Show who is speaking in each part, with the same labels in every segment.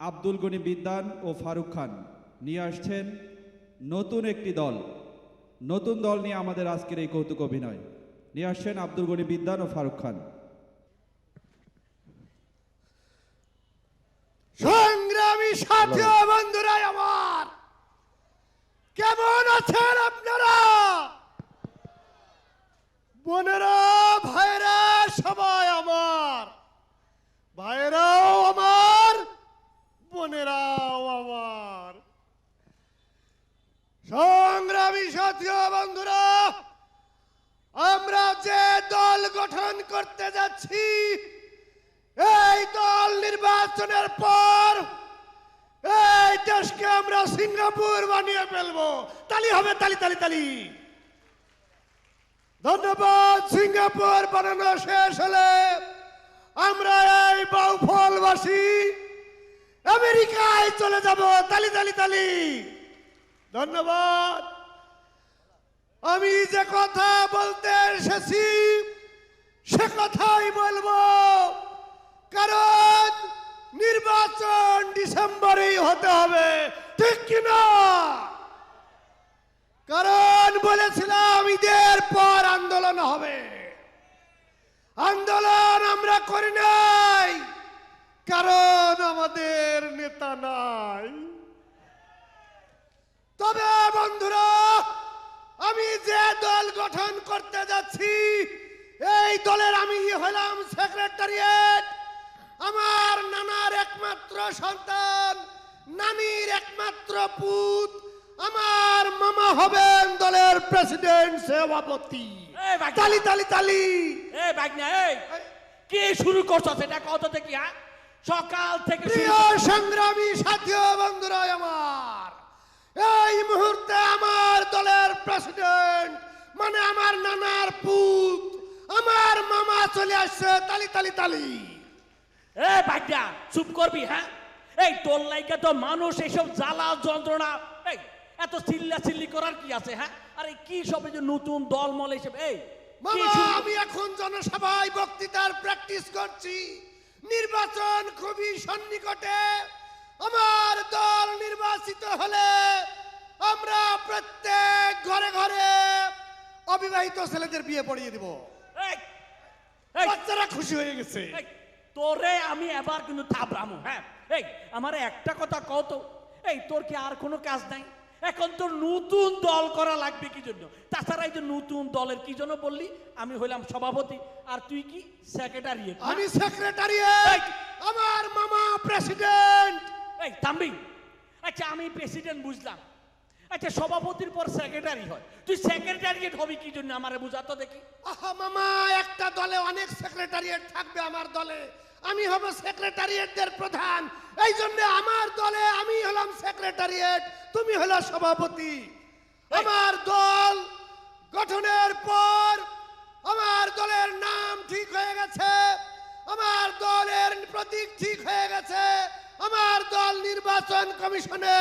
Speaker 1: আব্দুল গনি বিদ্যান ও ফারুক খান নিয়ে আসছেন নতুন একটি দল। নতুন দল নিয়ে আমাদের আজকের এই কৌতুক অভিনয়। নিয়ে আসছেন আব্দুল গনি বিদ্যান ও ফারুক খান।
Speaker 2: সংগ্রামী সাথী ও বন্ধুরাই আমার, কেমন আছেন আপনারা? বোনেরা ভাইরা সবাই আমার আমার বোনেরাও আমার। সংগ্রামী সাথী বন্ধুরা, আমরা যে দল গঠন করতে যাচ্ছি, এই দল নির্বাচনের পর এই দেশকে আমরা সিঙ্গাপুর বানিয়ে ফেলব। তালি হবে, তালি তালি তালি। ধন্যবাদ, সিঙ্গাপুর বানানো শেষ হলে আমরা এই বাউফলবাসী আমেরিকায় চলে যাব, তালি তালি তালি। ধন্যবাদ। আমি যে কথা বলতে এসেছি, সে কথাই বলব। কারণ নির্বাচন ডিসেম্বরেই হতে হবে, ঠিক কিনা কারণ বলেছিলাম, ঈদের পর আন্দোলন হবে। আন্দোলন আমরা করি নাই। কারণ আমাদের নেতা নাই। তবে বন্ধুরা আমি যে দল গঠন করতে যাচ্ছি এই দলের আমি হলাম সেক্রেটারিয়েট আমার নানার একমাত্র সন্তান নানির একমাত্র পুত। আমার মামা হবেন দলের প্রেসিডেন্ট সভাপতি তালি তালি তালি।
Speaker 3: এ বাগনা এই। কে শুরু করছ সেটা কত দেখি হ্যাঁ? সকাল থেকে
Speaker 2: প্রিয় সংগ্রামী সাথী বন্ধুরা আমার এই মুহূর্তে আমার দলের প্রেসিডেন্ট মানে আমার নানার পুত আমার মামা চলে আসছে তালি তালি তালি।
Speaker 3: এ বাগনা চুপ করবি হ্যাঁ? এই তোর লাইকে তো মানুষ এইসব জ্বালা যন্ত্রণা এই এত চিল্লা চিল্লি করার কি আছে হ্যাঁ? আরে কি সব এই যে নতুন দলমল এইসব এই
Speaker 2: আমি এখন জনসভায় বক্তৃতার প্র্যাকটিস করছি। নির্বাচন খুবই সন্নিকটে। আমার দল নির্বাচিত হলে আমরা প্রত্যেক ঘরে ঘরে অবিবাহিত ছেলেদের বিয়ে পড়িয়ে দিব। বাচ্চারা খুশি হয়ে গেছে।
Speaker 3: তোরে আমি এবার কিন্তু থাবরামু হ্যাঁ এই আমার একটা কথা কত এই তোর কি আর কোনো কাজ নাই? এখন তোর নতুন দল করা লাগবে কি জন্য তাছাড়া এই যে নতুন দলের কি জন্য বললি? আমি হইলাম সভাপতি। আর তুই কি সেক্রেটারিয়েট
Speaker 2: আমি সেক্রেটারিয়েট আমার মামা প্রেসিডেন্ট
Speaker 3: এই থামবি আচ্ছা আমি প্রেসিডেন্ট বুঝলাম। আচ্ছা সভাপতির পর সেক্রেটারি হয়। তুই সেক্রেটারিয়েট হবি কি জন্য আমারে বুঝাতো দেখি।
Speaker 2: আহা মামা একটা দলে অনেক সেক্রেটারিয়েট থাকবে আমার দলে। আমি হব সেক্রেটারিয়েটদের প্রধান। এই জন্য আমার দলে আমি হলাম সেক্রেটারিয়েট তুমি হলো সভাপতি। আমার দল গঠনের পর আমার দলের নাম ঠিক হয়ে গেছে আমার দলের প্রতীক ঠিক হয়ে গেছে আমার দল নির্বাচন কমিশনে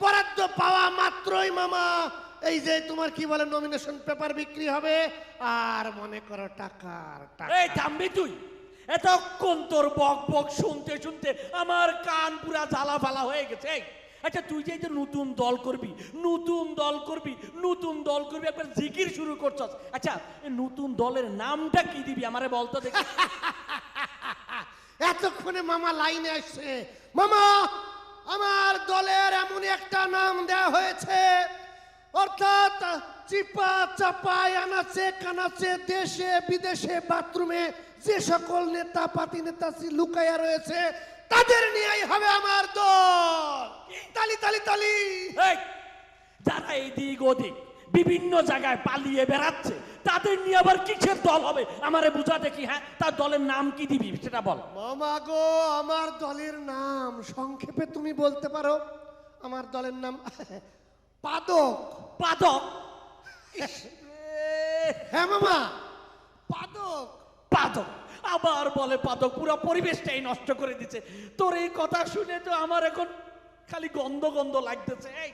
Speaker 2: বরাদ্দ পাওয়া মাত্রই মামা। এই যে তোমার কি বলে নমিনেশন পেপার বিক্রি হবে? আর মনে করো টাকার টাকা
Speaker 3: এই থামবি তুই। এতক্ষণ তোর বক বক শুনতে শুনতে আমার কান পুরা জ্বালা ফালা হয়ে গেছে। আচ্ছা তুই যে নতুন দল করবি, নতুন দল করবি, নতুন দল করবি, একবার জিকির শুরু করছস। আচ্ছা নতুন দলের নামটা কি দিবি আমারে বলতো দেখি।
Speaker 2: এতক্ষণে মামা লাইনে আসছে। মামা, আমার দলের এমন একটা নাম দেওয়া হয়েছে। অর্থাৎ চিপা চাপায় আনাচে কানাচে দেশে বিদেশে বাথরুমে যে সকল নেতা পাতি নেতা লুকাইয়া রয়েছে তাদের নিয়েই হবে আমার দল। তালি তালি তালি।
Speaker 3: এই যারা এদিক ওদিক বিভিন্ন জায়গায় পালিয়ে বেড়াচ্ছে তাদের নিয়ে আবার কিসের দল হবে? আমারে বুঝা দেখি হ্যাঁ তার দলের নাম কি দিবি? সেটা বল।
Speaker 2: মামা গো আমার দলের নাম সংক্ষেপে তুমি বলতে পারো? আমার দলের নাম পাদক।
Speaker 3: পাদক?
Speaker 2: হ্যাঁ মামা। পাদক।
Speaker 3: পাদক। আবার বলে পাদক পুরো পরিবেশটাই নষ্ট করে দিচ্ছে। তোর এই কথা শুনে তো আমার এখন খালি গন্ধ গন্ধ লাগতেছে। এই।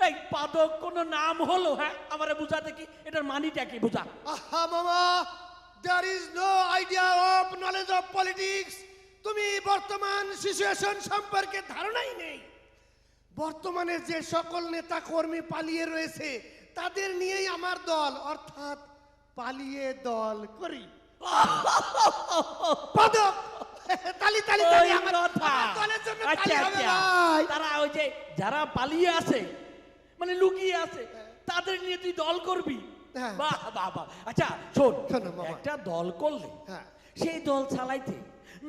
Speaker 3: এই, পাদক কোন নাম হলো হ্যাঁ? আমারে বুঝা দেখি এটার মানিটা কি বুঝা?
Speaker 2: আহা মামা there is no idea of knowledge of politics তুমি বর্তমান সিচুয়েশন সম্পর্কে ধারণাই নেই। বর্তমানে যে সকল নেতা কর্মী পালিয়ে রয়েছে তাদের নিয়েই আমার দল। অর্থাৎ পালিয়ে দল করি। পদক তালি তালি তালি আমার দলের জন্য
Speaker 3: আচ্ছা,
Speaker 2: তালি হবে
Speaker 3: আচ্ছা।
Speaker 2: ভাই।
Speaker 3: তারা ওই যে যারা পালিয়ে আছে মানে লুকিয়ে আছে তাদের নিয়ে তুই দল করবি?
Speaker 2: হ্যাঁ।
Speaker 3: বাহ বাহ আচ্ছা শোন
Speaker 2: শোনো,
Speaker 3: একটা দল করলে
Speaker 2: হ্যাঁ।
Speaker 3: সেই দল চালাইতে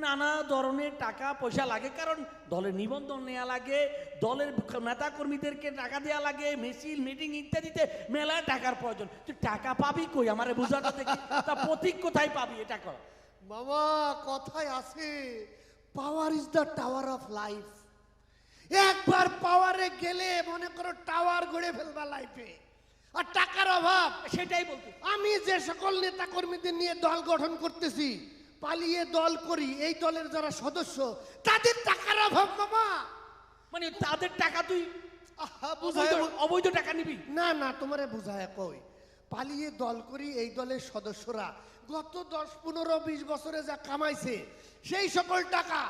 Speaker 3: নানা ধরনের টাকা পয়সা লাগে কারণ দলের নিবন্ধন নেওয়া লাগে দলের নেতা কর্মীদেরকে টাকা দেওয়া লাগে মিছিল মিটিং ইত্যাদিতে মেলা টাকার প্রয়োজন। তুই টাকা পাবি কই? আমারে বুঝাটা দেখি তা প্রতীক কোথায় পাবি এটা কর।
Speaker 2: মামা কথায় আছে power is the tower of life একবার পাওয়ারে গেলে মনে করো টাওয়ার গড়ে ফেলবা লাইফে আর টাকার অভাব।
Speaker 3: সেটাই বলতে।
Speaker 2: আমি যে সকল নেতা কর্মীদের নিয়ে দল গঠন করতেছি পালিয়ে দল করি এই দলের যারা সদস্য তাদের টাকার অভাব মামা।
Speaker 3: মানে তাদের টাকা তুই অবৈধ টাকা নিবি?
Speaker 2: না না তোমারে বুঝায় কই। পালিয়ে দল করি এই দলের সদস্যরা গত দশ পনেরো বিশ বছরে যা কামাইছে সেই সকল টাকা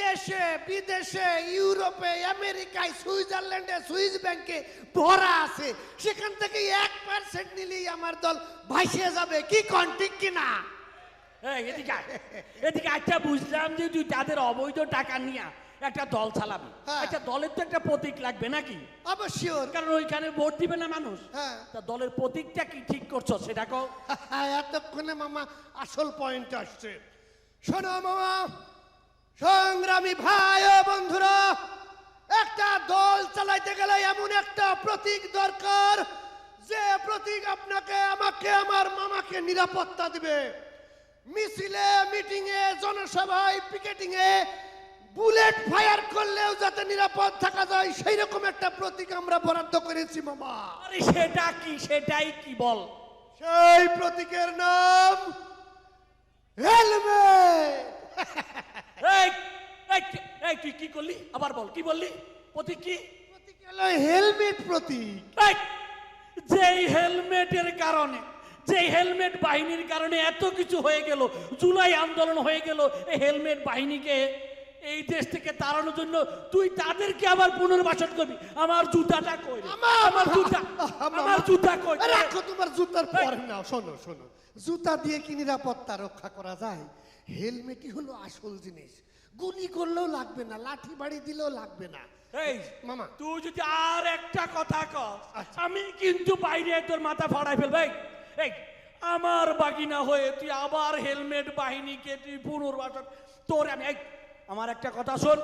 Speaker 2: দেশে বিদেশে ইউরোপে আমেরিকায় সুইজারল্যান্ডে সুইস ব্যাংকে ভরা আছে। সেখান থেকে এক পার্সেন্ট নিলেই আমার দল ভাসিয়ে যাবে। কি কন ঠিক কিনা?
Speaker 3: এই, এদিকে আয়। এদিকে আচ্ছা বুঝলাম যে তুই তাদের অবৈধ টাকা নিয়ে একটা দল চালাবি।
Speaker 2: হ্যাঁ।
Speaker 3: আচ্ছা দলের তো একটা প্রতীক লাগবে নাকি?
Speaker 2: অবশ্যই।
Speaker 3: কারণ ওইখানে ভোট দিবে না মানুষ।
Speaker 2: হ্যাঁ।
Speaker 3: তা দলের প্রতীকটা কি ঠিক করছ সেটা কও।
Speaker 2: এতক্ষণে মামা আসল পয়েন্ট আসছে। শোনো মামা সংগ্রামী ভাই ও বন্ধুরা একটা দল চালাইতে গেলে এমন একটা প্রতীক দরকার যে প্রতীক আপনাকে আমাকে আমার মামাকে নিরাপত্তা দিবে। মিছিলে মিটিং এ জনসভায় পিকেটিং এ বুলেট ফায়ার করলেও যাতে নিরাপদ থাকা যায় সেই রকম একটা প্রতীক আমরা বরাদ্দ করেছি মামা।
Speaker 3: আরে সেটা কি? সেটাই কি বল?
Speaker 2: সেই প্রতীকের নাম হেলমেট।
Speaker 3: তুই কি করলি? আবার বল কি বললি? প্রতীক কি?
Speaker 2: প্রতীক হলো হেলমেট প্রতীক।
Speaker 3: যেই হেলমেটের কারণে যে হেলমেট বাহিনীর কারণে এত কিছু হয়ে গেল জুলাই আন্দোলন হয়ে গেল এই হেলমেট বাহিনীকে এই দেশ থেকে তাড়ানোর জন্য তুই তাদেরকে আবার পুনর্বাসন করবি। আমার জুতাটা কই
Speaker 2: আমার-
Speaker 3: জুতা
Speaker 2: আমার-
Speaker 3: জুতা কই?
Speaker 2: রাখো তোমার জুতার পরে নাও শোনো শোনো। জুতা দিয়ে কি নিরাপত্তা রক্ষা করা যায়? হেলমেটই হলো আসল জিনিস। গুলি করলেও লাগবে না লাঠি বাড়ি দিলেও লাগবে না।
Speaker 3: এই
Speaker 2: মামা।
Speaker 3: তুই যদি আর একটা কথা কস
Speaker 2: আচ্ছা।
Speaker 3: আমি কিন্তু বাইরে তোর মাথা ফাড়াই ফেলবে। আমার বাগিনা হয়ে তুই আবার হেলমেট বাহিনীকে তুই পুনর্বাসন। তোর আমি আমার একটা কথা শোন,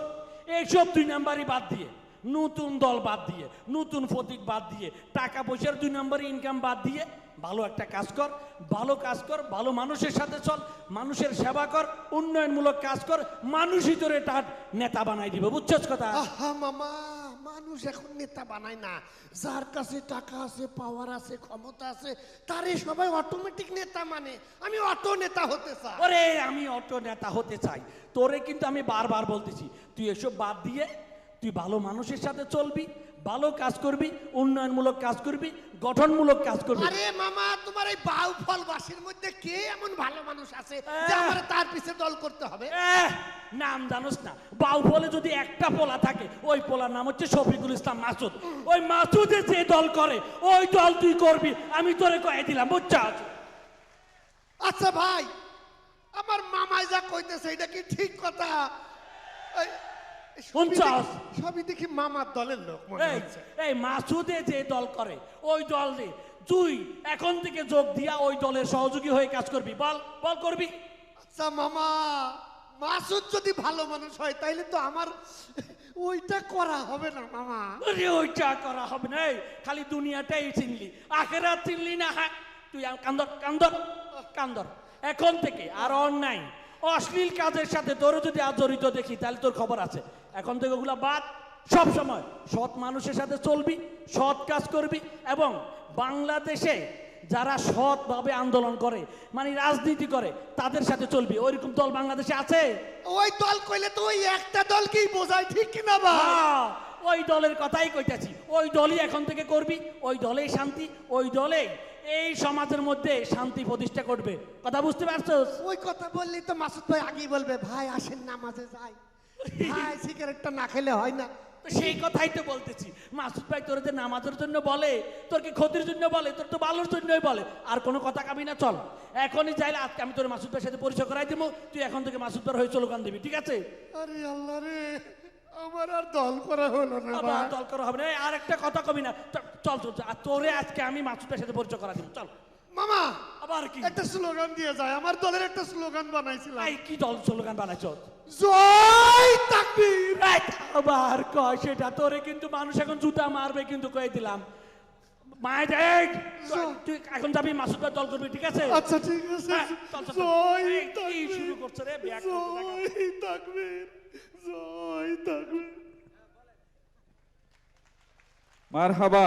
Speaker 3: এইসব দুই নাম্বারই বাদ দিয়ে, নতুন দল বাদ দিয়ে, নতুন প্রতীক বাদ দিয়ে, টাকা পয়সার দুই নম্বরই ইনকাম বাদ দিয়ে, ভালো একটা কাজ কর, ভালো কাজ কর, ভালো মানুষের সাথে চল, মানুষের সেবা কর, উন্নয়নমূলক কাজ কর, মানুষই তোরে তার নেতা বানাই দিবে, বুঝছস কথা?
Speaker 2: মামা। মানুষ এখন নেতা বানায় না। যার কাছে টাকা আছে পাওয়ার আছে, ক্ষমতা আছে, তারে সবাই অটোমেটিক নেতা মানে। আমি অটো নেতা হতে চাই।
Speaker 3: ওরে, আমি অটো নেতা হতে চাই। তোরে কিন্তু আমি বারবার বলতেছি, তুই এসব বাদ দিয়ে তুই ভালো মানুষের সাথে চলবি ভালো কাজ করবি উন্নয়নমূলক কাজ করবি গঠনমূলক কাজ করবি।
Speaker 2: আরে মামা তোমার এই বাউ ফল বাসির মধ্যে কে এমন ভালো মানুষ আছে যে আমার তার পিছে দল করতে হবে?
Speaker 3: নাম জানোস না। বাউ বলে যদি একটা পোলা থাকে ওই পোলার নাম হচ্ছে শফিকুল ইসলাম মাসুদ। ওই মাসুদে যে দল করে ওই দল তুই করবি। আমি তোরে কয়ে দিলাম বুঝছাস
Speaker 2: আচ্ছা ভাই আমার মামাই যা কইতেছে এটা কি ঠিক কথা?
Speaker 3: শুনছস?
Speaker 2: সবই দেখি মামার দলের লোক মনে
Speaker 3: এই
Speaker 2: হচ্ছে।
Speaker 3: এই মাসুদে যে দল করে ওই দল রে। তুই এখন থেকে যোগ দিয়া ওই দলের সহযোগী হয়ে কাজ করবি। বল বল করবি।
Speaker 2: আচ্ছা মামা মাসুদ যদি ভালো মানুষ হয় তাইলে তো আমার ওইটা করা হবে না মামা।
Speaker 3: আরে ওইটা করা হবে না। খালি দুনিয়াটাই চিনলি। আখেরাত চিনলি না হ্যাঁ? তুই কান্দর কান্দর কান্দর। এখন থেকে আর অন্যায় অশ্লীল কাজের সাথে তোরও যদি আর জড়িত দেখি তাহলে তোর খবর আছে। এখন থেকে ওগুলা বাদ সব সময়। সৎ মানুষের সাথে চলবি সৎ কাজ করবি এবং বাংলাদেশে যারা সৎভাবে আন্দোলন করে মানে রাজনীতি করে তাদের সাথে চলবি। ওইরকম দল বাংলাদেশে আছে?
Speaker 2: ওই দল কইলে তো ওই একটা দলকেই বোঝায় ঠিক কিনা ভাই?
Speaker 3: হ্যাঁ, ওই দলের কথাই কইতাছি। ওই দলই এখন থেকে করবি ওই দলেই শান্তি ওই দলেই এই সমাজের মধ্যে শান্তি প্রতিষ্ঠা করবে। কথা বুঝতে পারছোস?
Speaker 2: ওই কথা বললি তো মাসুদ ভাই আগেই বলবে ভাই আসেন নামাজে যাই। ভাই সিগারেটটা না খেলে হয় না।
Speaker 3: তো সেই কথাই তো বলতেছি। মাসুদ ভাই তোর যে নামাজের জন্য বলে তোর কি ক্ষতির জন্য বলে তোর তো ভালোর জন্যই বলে। আর কোনো কথা কাবি না চল। এখনই চাইলে আজকে আমি তোর মাসুদ ভাইয়ের সাথে পরিচয় করাই দিব। তুই এখন থেকে মাসুদ ভাই হয়ে স্লোগান দিবি ঠিক আছে?
Speaker 2: আরে আল্লাহ রে আমার আর দল করা হলো না ভাই।
Speaker 3: দল করা হবে না। আর একটা কথা কবি না। চল চল চল। আর তোরে আজকে আমি মাসুদ ভাইয়ের সাথে পরিচয় করা দিব চল।
Speaker 2: মামা
Speaker 3: আবার কি?
Speaker 2: একটা স্লোগান দিয়ে যায়। আমার দলের একটা স্লোগান বানাইছিলাম।
Speaker 3: এই কি দল স্লোগান বানাইছ?
Speaker 2: জয় তাকবীর।
Speaker 3: আবার কয় সেটা তোরে কিন্তু মানুষ এখন জুতা মারবে কিন্তু কয়ে দিলাম। মায়ের দেখ তুই এখন যাবি মাসুদ ভাই দল করবি ঠিক আছে?
Speaker 2: আচ্ছা ঠিক আছে।
Speaker 3: হ্যাঁ।
Speaker 2: জয় তাকবীর।
Speaker 3: শুরু করছে রে? দেখা।
Speaker 2: জয় তাকবীর। জয় তাকবীর।
Speaker 1: মারহাবা।